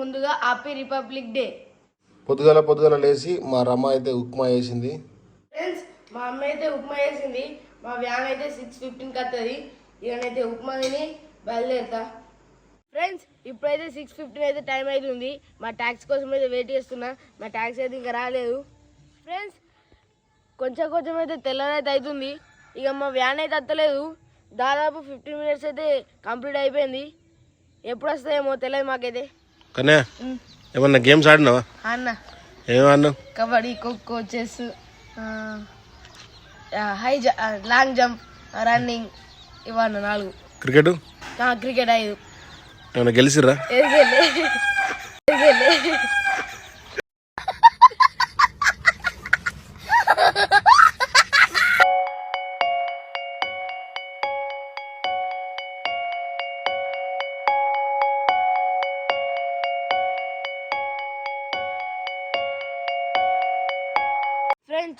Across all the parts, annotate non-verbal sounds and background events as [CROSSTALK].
ముందుగా happy republic day. పొద్దుగల పొద్దుగల లేచి మా రమ్మ అయితే ఉప్మా వేసింది ఫ్రెండ్స్ మా అమ్మ అయితే ఉప్మా చేసింది. మా వ్యాన్ అయితే సిక్స్ ఫిఫ్టీన్కి వస్తుంది ఇకనైతే ఉప్మా తిని బయలుదేరుతా. ఫ్రెండ్స్ ఇప్పుడైతే సిక్స్ ఫిఫ్టీన్ అయితే టైం అవుతుంది మా ట్యాక్సీ కోసం అయితే వెయిట్ చేస్తున్నా. మా ట్యాక్సీ అయితే ఇంకా రాలేదు. ఫ్రెండ్స్ కొంచెం కొంచెం అయితే తెల్లనైతే అవుతుంది ఇక మా వ్యాన్ అయితే వస్తలేదు దాదాపు ఫిఫ్టీన్ మినిట్స్ అయితే కంప్లీట్ అయిపోయింది. ఎప్పుడు వస్తాయేమో తెలియదు మాకైతే. కన్యా ఏమన్నా గేమ్స్ ఆడినావా? అన్న ఏమన్నావు kabaddi kho kho chess high long jump running ఇవన్న నాలుగు. క్రికెట్? క్రికెట్ ఐదు. ఏమన్నా గెలిచిర్రా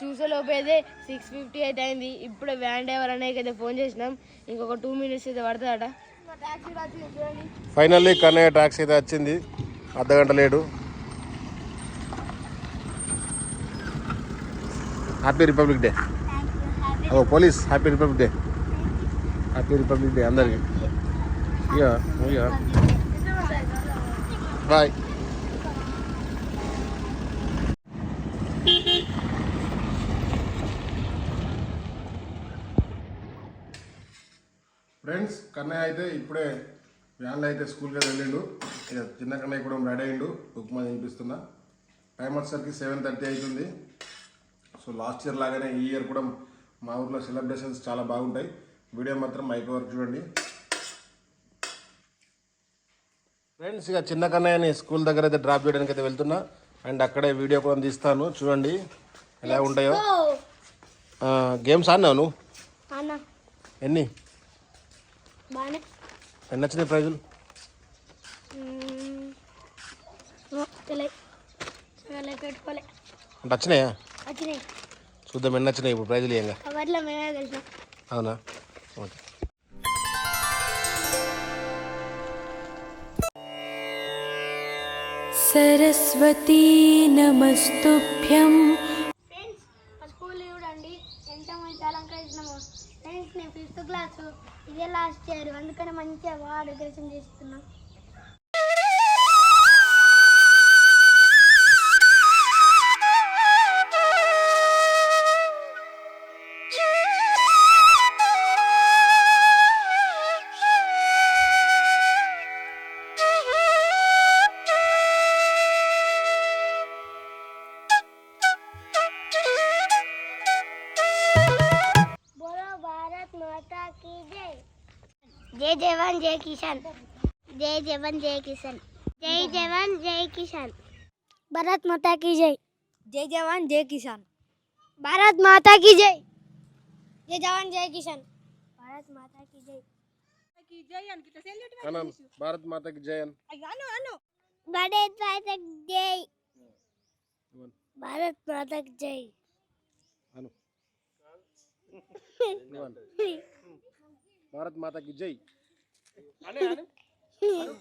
చూసే చూసేలోపు అయితే సిక్స్ ఫిఫ్టీ ఎయిట్ అయింది. ఇప్పుడే వ్యాన్ డ్రైవర్ అనేకైతే అయితే ఫోన్ చేసినాం. ఇంకొక టూ మినిట్స్ అయితే పడుతుందట. ఫైనల్లీ కన్నయ్య ట్యాక్సీ అయితే వచ్చింది. అర్ధ గంట లేటు హ్యాపీ రిపబ్లిక్ డే ఓ police happy republic day happy republic day అందరికి. ఇక బాయ్ ఫ్రెండ్స్ కన్నయ్య అయితే ఇప్పుడే వ్యాన్లో అయితే స్కూల్కి వెళ్ళిండు. ఇక చిన్న కన్నయ్య కూడా రెడీ అయిండు ఉప్మా తినిపిస్తున్నా టైం వచ్చేసరికి సెవెన్ థర్టీ అవుతుంది సో లాస్ట్ ఇయర్ లాగానే ఈ ఇయర్ కూడా మా ఊర్లో సెలబ్రేషన్స్ చాలా బాగుంటాయి. వీడియో మాత్రం మైక్ వరకు చూడండి. ఫ్రెండ్స్ ఇక చిన్న కన్నయ్యని స్కూల్ దగ్గర అయితే డ్రాప్ చేయడానికి అయితే వెళ్తున్నా. అండ్ అక్కడే వీడియో కూడా తీస్తాను. చూడండి ఎలా ఉంటాయో. గేమ్స్ ఆడినావు నువ్వు? ఎన్ని? బాగానే ఎన్ని వచ్చినాయి ప్రైజులు తెలియదు పెట్టుకోలే అంటే వచ్చినాయా వచ్చినాయి చూద్దాం ఎన్ని వచ్చినాయి ఇప్పుడు ప్రైజులు ఏంగా కవర్లో మేమే కలిసాం అవునా ఓకే सरस्वती नमस्तुभ्यं ఇదే అందుకనే అందుకని మంచిగా బాగా డెకరేషన్ చేస్తున్నాం जय जवान जय किसान। जय जवान जय किसान। जय जवान जय किसान। भारत माता की जय। जय जवान जय किसान। भारत माता की जय। जय जवान जय किसान। भारत माता की जय। की जय अन किता अनन भारत माता की जय अनो। अनो बड़े भाई तक जय। भारत माता की जय। अनो [LAUGHS] భారత్ మాతకి జై. అనే [LAUGHS]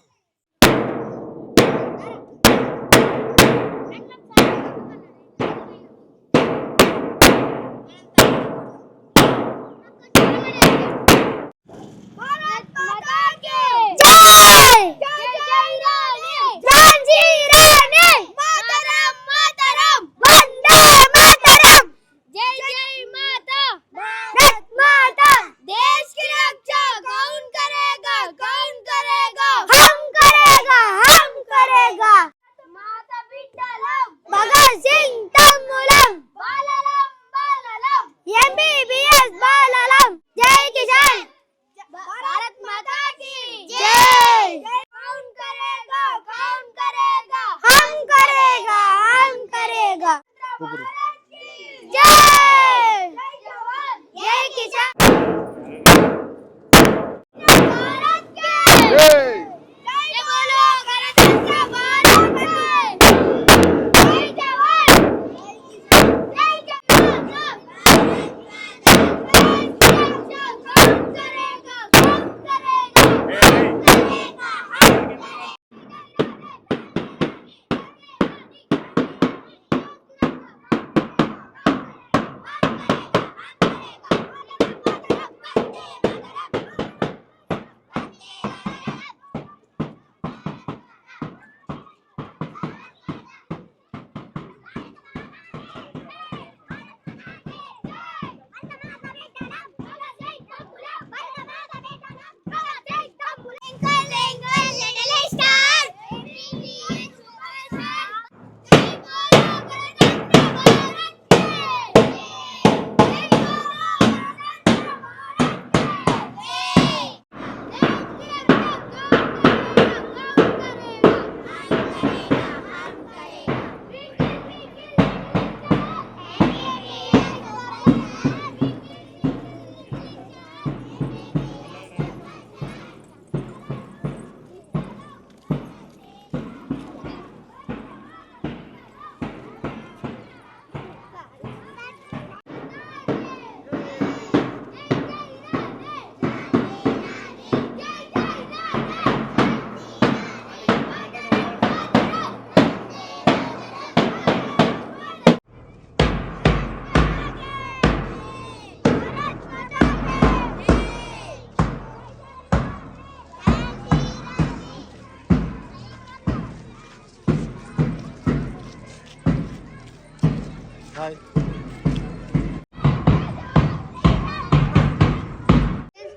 బాయ్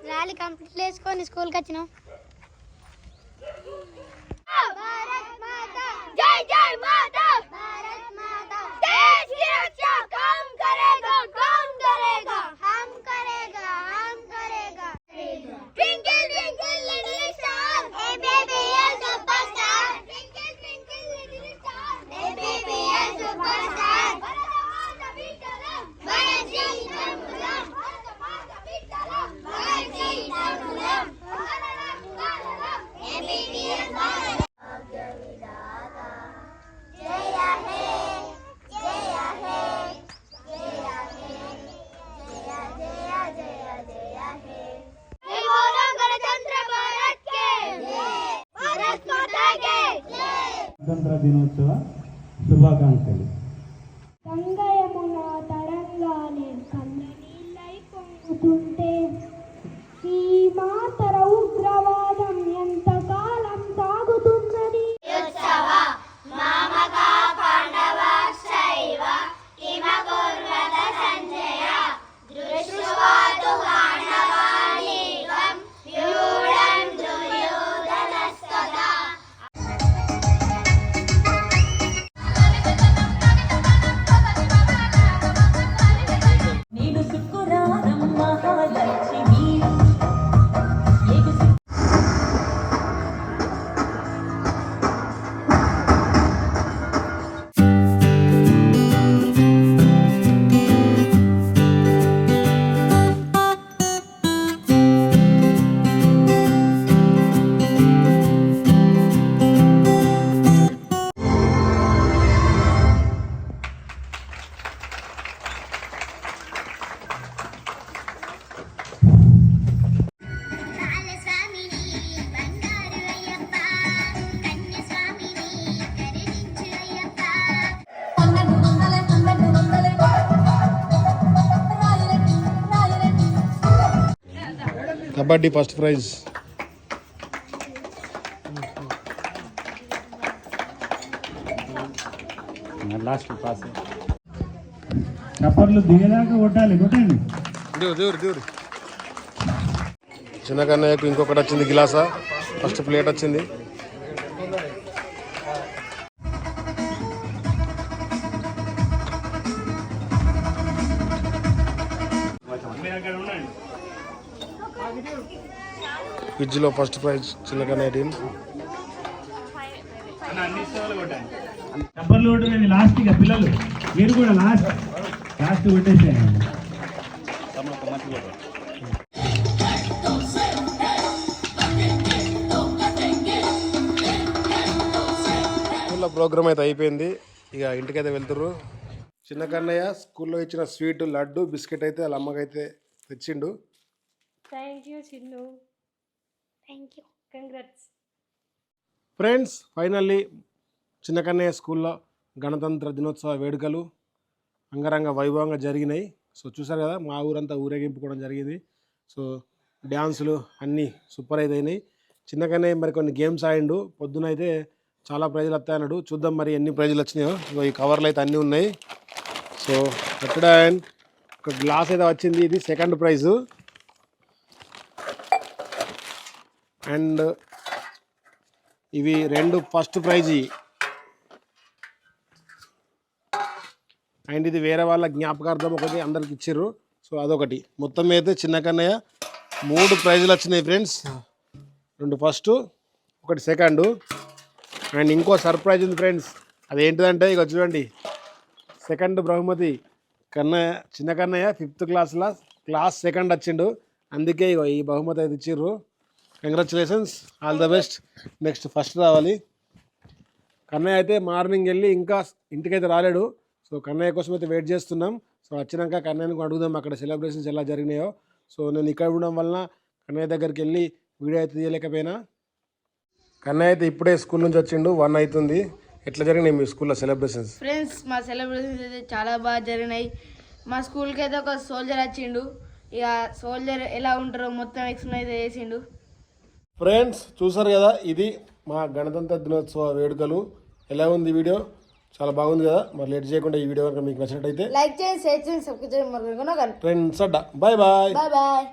ర్యాలీ కంప్లీట్ చేసుకొని స్కూల్కి వచ్చినాం. Pagan kabaddi first prize. Last pass దిగేదాకా కొట్టాలి కొట్టండి. చిన్న కన్నయ్యకు ఇంకొకటి వచ్చింది గిలాసా. ఫస్ట్ ప్లేట్ వచ్చింది. క్విజ్లో ఫస్ట్ ప్రైజ్ చిన్న కన్నయ్య టీం కొట్టండి లాస్ట్ ఇక పిల్లలు మీరు కూడా లాస్ట్ లాస్ట్ కొట్టేసేయండి. స్కూల్లో ప్రోగ్రామ్ అయితే అయిపోయింది. ఇక ఇంటికైతే వెళ్తుర్రు. చిన్న కన్నయ్య స్కూల్లో ఇచ్చిన స్వీట్ లడ్డు బిస్కెట్ అయితే వాళ్ళ అమ్మకైతే తెచ్చిండు. Thank you Chinnu thank you congrats friends finally చిన్న కన్నయ్య స్కూల్లో గణతంత్ర దినోత్సవ వేడుకలు అంగరంగ వైభవంగా జరిగినాయి సో చూసారు కదా మా ఊరంతా ఊరేగింపు కూడా జరిగింది. సో డ్యాన్సులు అన్నీ సూపర్ అయితే అయినాయి చిన్న కన్నయ్య మరి కొన్ని గేమ్స్ ఆడిండు. పొద్దున అయితే చాలా ప్రైజులు వస్తాయన్నాడు చూద్దాం మరి ఎన్ని ప్రైజులు వచ్చినాయో. ఇగో ఈ కవర్లు అయితే అన్నీ ఉన్నాయి. సో ఎక్కడ ఒక గ్లాస్ అయితే వచ్చింది. ఇది సెకండ్ ప్రైజు. అండ్ ఇవి రెండు ఫస్ట్ ప్రైజ్ అండ్ ఇది వేరే వాళ్ళ జ్ఞాపకార్థం ఒకటి అందరికి ఇచ్చారు సో అదొకటి. మొత్తం అయితే చిన్న కన్నయ్య మూడు ప్రైజులు వచ్చినాయి ఫ్రెండ్స్. రెండు ఫస్ట్ ఒకటి సెకండ్. అండ్ ఇంకో సర్ప్రైజ్ ఉంది ఫ్రెండ్స్. అదేంటిదంటే ఇక చూడండి. సెకండ్ బహుమతి కన్నయ్య చిన్న కన్నయ్య ఫిఫ్త్ క్లాస్లో క్లాస్ సెకండ్ వచ్చిండు. అందుకే ఇగో ఈ బహుమతి అయితే ఇచ్చిర్రు. Congratulations all the best next first రావాలి. కన్నయ్య అయితే మార్నింగ్ వెళ్ళి ఇంకా ఇంటికైతే రాలేడు. సో కన్నయ్య కోసం అయితే వెయిట్ చేస్తున్నాం. సో వచ్చినాక కన్నయ్యని అడుగుదాం అక్కడ సెలబ్రేషన్స్ ఎలా జరిగినాయో. సో నేను ఇక్కడ ఉండడం వలన కన్నయ్య దగ్గరికి వెళ్ళి వీడియో అయితే తీయలేకపోయినా. కన్నయ్య అయితే ఇప్పుడే స్కూల్ నుంచి వచ్చిండు. వన్ అవుతుంది. ఎట్లా జరిగినాయి మీ స్కూల్లో సెలబ్రేషన్స్ ఫ్రెండ్స్ మా సెలబ్రేషన్స్ అయితే చాలా బాగా జరిగినాయి. మా స్కూల్కి అయితే ఒక సోల్జర్ వచ్చిండు. ఇక సోల్జర్ ఎలా ఉంటారో మొత్తం ఎక్స్ప్లెయిన్ అయితే చేసిండు. ఫ్రెండ్స్ చూసారు కదా ఇది మా గణతంత్ర దినోత్సవ వేడుకలు. ఎలా ఉంది వీడియో? చాలా బాగుంది కదా. మరి లేట్ చేయకుండా ఈ వీడియో కనుక మీకు నచ్చినట్టయితే లైక్ చేయండి షేర్ చేయండి సబ్స్క్రైబ్ చేయండి. మరి ఫ్రెండ్స్ అడ్డా. Bye bye bye bye